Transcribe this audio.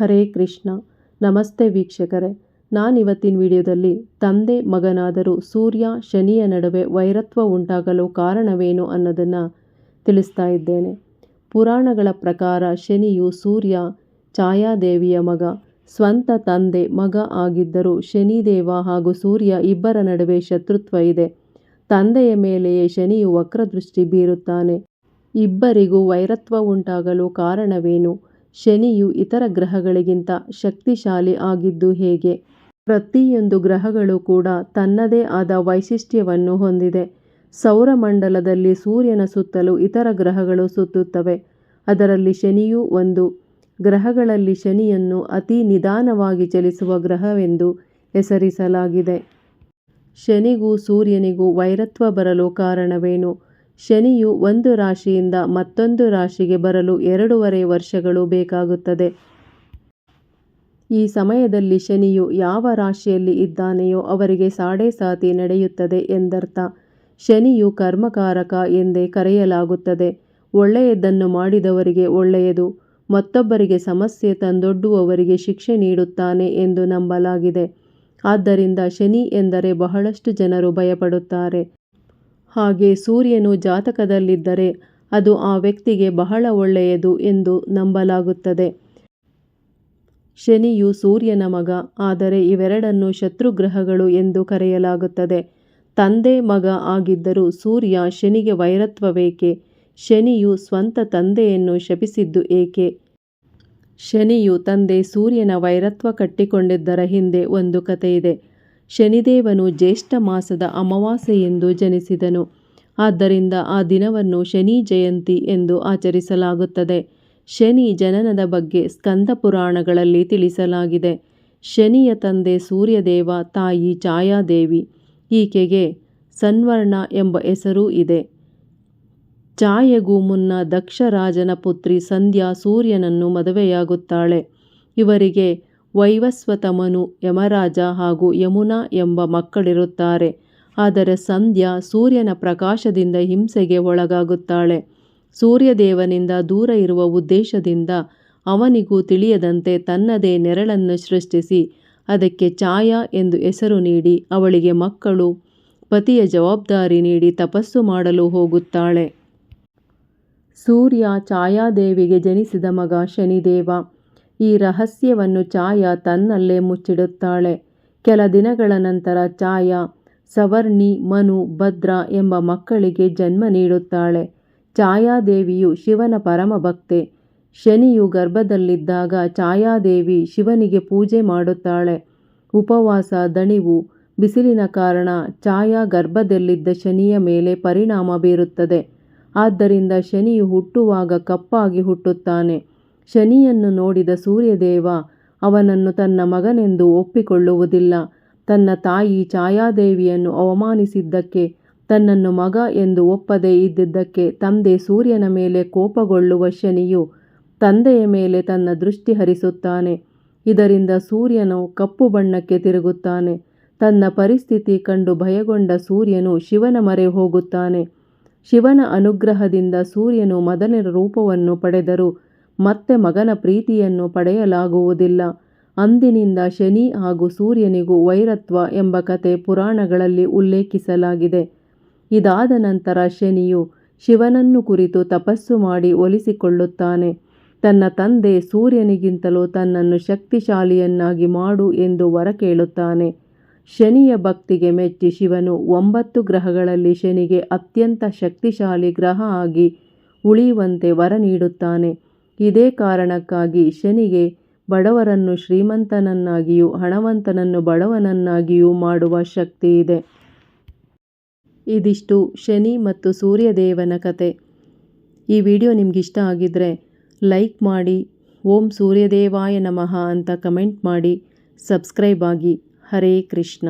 ಹರೇ ಕೃಷ್ಣ. ನಮಸ್ತೆ ವೀಕ್ಷಕರೇ. ನಾನಿವತ್ತಿನ ವಿಡಿಯೋದಲ್ಲಿ ತಂದೆ ಮಗನಾದರೂ ಸೂರ್ಯ ಶನಿಯ ನಡುವೆ ವೈರತ್ವ ಉಂಟಾಗಲು ಕಾರಣವೇನು ಅನ್ನೋದನ್ನು ತಿಳಿಸ್ತಾ ಇದ್ದೇನೆ. ಪುರಾಣಗಳ ಪ್ರಕಾರ ಶನಿಯು ಸೂರ್ಯ, ಛಾಯಾದೇವಿಯ ಮಗ, ಸ್ವಂತ ತಂದೆ ಮಗ ಆಗಿದ್ದರೂ ಶನಿದೇವ ಹಾಗೂ ಸೂರ್ಯ ಇಬ್ಬರ ನಡುವೆ ಶತ್ರುತ್ವ ಇದೆ. ತಂದೆಯ ಮೇಲೆಯೇ ಶನಿಯು ವಕ್ರದೃಷ್ಟಿ ಬೀರುತ್ತಾನೆ. ಇಬ್ಬರಿಗೂ ವೈರತ್ವ ಉಂಟಾಗಲು ಕಾರಣವೇನು? ಶನಿಯು ಇತರ ಗ್ರಹಗಳಿಗಿಂತ ಶಕ್ತಿಶಾಲಿ ಆಗಿದ್ದು ಹೇಗೆ? ಪ್ರತಿಯೊಂದು ಗ್ರಹಗಳು ಕೂಡ ತನ್ನದೇ ಆದ ವೈಶಿಷ್ಟ್ಯವನ್ನು ಹೊಂದಿದೆ. ಸೌರಮಂಡಲದಲ್ಲಿ ಸೂರ್ಯನ ಸುತ್ತಲೂ ಇತರ ಗ್ರಹಗಳು ಸುತ್ತುತ್ತವೆ. ಅದರಲ್ಲಿ ಶನಿಯೂ ಒಂದು. ಗ್ರಹಗಳಲ್ಲಿ ಶನಿಯನ್ನು ಅತಿ ನಿಧಾನವಾಗಿ ಚಲಿಸುವ ಗ್ರಹವೆಂದು ಹೆಸರಿಸಲಾಗಿದೆ. ಶನಿಗೂ ಸೂರ್ಯನಿಗೂ ವೈರತ್ವ ಬರಲು ಕಾರಣವೇನು? ಶನಿಯು ಒಂದು ರಾಶಿಯಿಂದ ಮತ್ತೊಂದು ರಾಶಿಗೆ ಬರಲು ಎರಡೂವರೆ ವರ್ಷಗಳು ಬೇಕಾಗುತ್ತದೆ. ಈ ಸಮಯದಲ್ಲಿ ಶನಿಯು ಯಾವ ರಾಶಿಯಲ್ಲಿ ಇದ್ದಾನೆಯೋ ಅವರಿಗೆ ಸಾಡೆ ಸಾತಿ ನಡೆಯುತ್ತದೆ ಎಂದರ್ಥ. ಶನಿಯು ಕರ್ಮಕಾರಕ ಎಂದೇ ಕರೆಯಲಾಗುತ್ತದೆ. ಒಳ್ಳೆಯದನ್ನು ಮಾಡಿದವರಿಗೆ ಒಳ್ಳೆಯದು. ಮತ್ತೊಬ್ಬರಿಗೆ ಸಮಸ್ಯೆ ತಂದೊಡ್ಡುವವರಿಗೆ ಶಿಕ್ಷೆ ನೀಡುತ್ತಾನೆ ಎಂದು ನಂಬಲಾಗಿದೆ. ಆದ್ದರಿಂದ ಶನಿ ಎಂದರೆ ಬಹಳಷ್ಟು ಜನರು ಭಯಪಡುತ್ತಾರೆ. ಹಾಗೆ ಸೂರ್ಯನು ಜಾತಕದಲ್ಲಿದ್ದರೆ ಅದು ಆ ವ್ಯಕ್ತಿಗೆ ಬಹಳ ಒಳ್ಳೆಯದು ಎಂದು ನಂಬಲಾಗುತ್ತದೆ. ಶನಿಯು ಸೂರ್ಯನ ಮಗ, ಆದರೆ ಇವೆರಡನ್ನು ಶತ್ರುಗ್ರಹಗಳು ಎಂದು ಕರೆಯಲಾಗುತ್ತದೆ. ತಂದೆ ಮಗ ಆಗಿದ್ದರೂ ಸೂರ್ಯ ಶನಿಗೆ ವೈರತ್ವವೇಕೆ? ಶನಿಯು ಸ್ವಂತ ತಂದೆಯನ್ನು ಶಪಿಸಿದ್ದು ಏಕೆ? ಶನಿಯು ತಂದೆ ಸೂರ್ಯನ ವೈರತ್ವ ಕಟ್ಟಿಕೊಂಡಿದ್ದರ ಹಿಂದೆ ಒಂದು ಕಥೆಯಿದೆ. ಶನಿದೇವನು ಜ್ಯೇಷ್ಠ ಮಾಸದ ಅಮಾವಾಸ್ಯೆಯೆಂದು ಜನಿಸಿದನು. ಆದ್ದರಿಂದ ಆ ದಿನವನ್ನು ಶನಿ ಜಯಂತಿ ಎಂದು ಆಚರಿಸಲಾಗುತ್ತದೆ. ಶನಿ ಜನನದ ಬಗ್ಗೆ ಸ್ಕಂದ ಪುರಾಣಗಳಲ್ಲಿ ತಿಳಿಸಲಾಗಿದೆ. ಶನಿಯ ತಂದೆ ಸೂರ್ಯದೇವ, ತಾಯಿ ಛಾಯಾದೇವಿ, ಈಕೆಗೆ ಸನ್ವರ್ಣ ಎಂಬ ಹೆಸರೂ ಇದೆ. ಛಾಯೆಗೂ ಮುನ್ನ ದಕ್ಷರಾಜನ ಪುತ್ರಿ ಸಂಧ್ಯಾ ಸೂರ್ಯನನ್ನು ಮದುವೆಯಾಗುತ್ತಾಳೆ. ಇವರಿಗೆ ವೈವಸ್ವತ ಮನು ಯಮರಾಜ ಹಾಗೂ ಯಮುನಾ ಎಂಬ ಮಕ್ಕಳಿರುತ್ತಾರೆ. ಆದರೆ ಸಂಧ್ಯಾ ಸೂರ್ಯನ ಪ್ರಕಾಶದಿಂದ ಹಿಂಸೆಗೆ ಒಳಗಾಗುತ್ತಾಳೆ. ಸೂರ್ಯದೇವನಿಂದ ದೂರ ಇರುವ ಉದ್ದೇಶದಿಂದ ಅವನಿಗೂ ತಿಳಿಯದಂತೆ ತನ್ನದೇ ನೆರಳನ್ನು ಸೃಷ್ಟಿಸಿ, ಅದಕ್ಕೆ ಛಾಯಾ ಎಂದು ಹೆಸರು ನೀಡಿ ಅವಳಿಗೆ ಮಕ್ಕಳು, ಪತಿಯ ಜವಾಬ್ದಾರಿ ನೀಡಿ ತಪಸ್ಸು ಮಾಡಲು ಹೋಗುತ್ತಾಳೆ. ಸೂರ್ಯ ಛಾಯಾದೇವಿಗೆ ಜನಿಸಿದ ಮಗ ಶನಿದೇವ. ಈ ರಹಸ್ಯವನ್ನು ಛಾಯಾ ತನ್ನಲ್ಲೇ ಮುಚ್ಚಿಡುತ್ತಾಳೆ. ಕೆಲ ದಿನಗಳ ನಂತರ ಛಾಯಾ, ಸವರ್ಣಿ, ಮನು, ಭದ್ರ ಎಂಬ ಮಕ್ಕಳಿಗೆ ಜನ್ಮ ನೀಡುತ್ತಾಳೆ. ಛಾಯಾದೇವಿಯು ಶಿವನ ಪರಮ ಭಕ್ತೆ ಶನಿಯು ಗರ್ಭದಲ್ಲಿದ್ದಾಗ ಛಾಯಾದೇವಿ ಶಿವನಿಗೆ ಪೂಜೆ ಮಾಡುತ್ತಾಳೆ. ಉಪವಾಸ, ದಣಿವು, ಬಿಸಿಲಿನ ಕಾರಣ ಛಾಯಾ ಗರ್ಭದಲ್ಲಿದ್ದ ಶನಿಯ ಮೇಲೆ ಪರಿಣಾಮ ಬೀರುತ್ತದೆ. ಆದ್ದರಿಂದ ಶನಿಯು ಹುಟ್ಟುವಾಗ ಕಪ್ಪಾಗಿ ಹುಟ್ಟುತ್ತಾನೆ. ಶನಿಯನ್ನು ನೋಡಿದ ಸೂರ್ಯದೇವ, ಅವನನ್ನು ತನ್ನ ಮಗನೆಂದು ಒಪ್ಪಿಕೊಳ್ಳುವುದಿಲ್ಲ. ತನ್ನ ತಾಯಿ ಛಾಯಾದೇವಿಯನ್ನು ಅವಮಾನಿಸಿದ್ದಕ್ಕೆ, ತನ್ನನ್ನು ಮಗ ಎಂದು ಒಪ್ಪದೇ ಇದ್ದಿದ್ದಕ್ಕೆ ತಂದೆ ಸೂರ್ಯನ ಮೇಲೆ ಕೋಪಗೊಳ್ಳುವ ಶನಿಯು ತಂದೆಯ ಮೇಲೆ ತನ್ನ ದೃಷ್ಟಿ ಹರಿಸುತ್ತಾನೆ. ಇದರಿಂದ ಸೂರ್ಯನು ಕಪ್ಪು ಬಣ್ಣಕ್ಕೆ ತಿರುಗುತ್ತಾನೆ. ತನ್ನ ಪರಿಸ್ಥಿತಿ ಕಂಡು ಭಯಗೊಂಡ ಸೂರ್ಯನು ಶಿವನ ಮರೆ ಹೋಗುತ್ತಾನೆ. ಶಿವನ ಅನುಗ್ರಹದಿಂದ ಸೂರ್ಯನು ಮೊದಲಿನ ರೂಪವನ್ನು ಪಡೆದರೂ. ಮತ್ತೆ ಮಗನ ಪ್ರೀತಿಯನ್ನು ಪಡೆಯಲಾಗುವುದಿಲ್ಲ. ಅಂದಿನಿಂದ ಶನಿ ಹಾಗೂ ಸೂರ್ಯನಿಗೂ ವೈರತ್ವ ಎಂಬ ಕತೆ ಪುರಾಣಗಳಲ್ಲಿ ಉಲ್ಲೇಖಿಸಲಾಗಿದೆ. ಇದಾದ ನಂತರ ಶನಿಯು ಶಿವನನ್ನು ಕುರಿತು ತಪಸ್ಸು ಮಾಡಿ ಒಲಿಸಿಕೊಳ್ಳುತ್ತಾನೆ. ತನ್ನ ತಂದೆ ಸೂರ್ಯನಿಗಿಂತಲೂ ತನ್ನನ್ನು ಶಕ್ತಿಶಾಲಿಯನ್ನಾಗಿ ಮಾಡು ಎಂದು ವರ ಕೇಳುತ್ತಾನೆ. ಶನಿಯ ಭಕ್ತಿಗೆ ಮೆಚ್ಚಿ ಶಿವನು ಒಂಬತ್ತು ಗ್ರಹಗಳಲ್ಲಿ ಶನಿಗೆ ಅತ್ಯಂತ ಶಕ್ತಿಶಾಲಿ ಗ್ರಹ ಆಗಿ ಉಳಿಯುವಂತೆ ವರ ನೀಡುತ್ತಾನೆ. ಇದೇ ಕಾರಣಕ್ಕಾಗಿ ಶನಿಗೆ ಬಡವರನ್ನು ಶ್ರೀಮಂತನನ್ನಾಗಿಯೂ ಹಣವಂತನನ್ನು ಬಡವನನ್ನಾಗಿಯೂ ಮಾಡುವ ಶಕ್ತಿ ಇದೆ. ಇದಿಷ್ಟು ಶನಿ ಮತ್ತು ಸೂರ್ಯದೇವನ ಕತೆ. ಈ ವಿಡಿಯೋ ನಿಮಗಿಷ್ಟ ಆಗಿದ್ದರೆ ಲೈಕ್ ಮಾಡಿ, ಓಂ ಸೂರ್ಯದೇವಾಯ ನಮಃ ಅಂತ ಕಮೆಂಟ್ ಮಾಡಿ, ಸಬ್ಸ್ಕ್ರೈಬ್ ಆಗಿ. ಹರೇ ಕೃಷ್ಣ.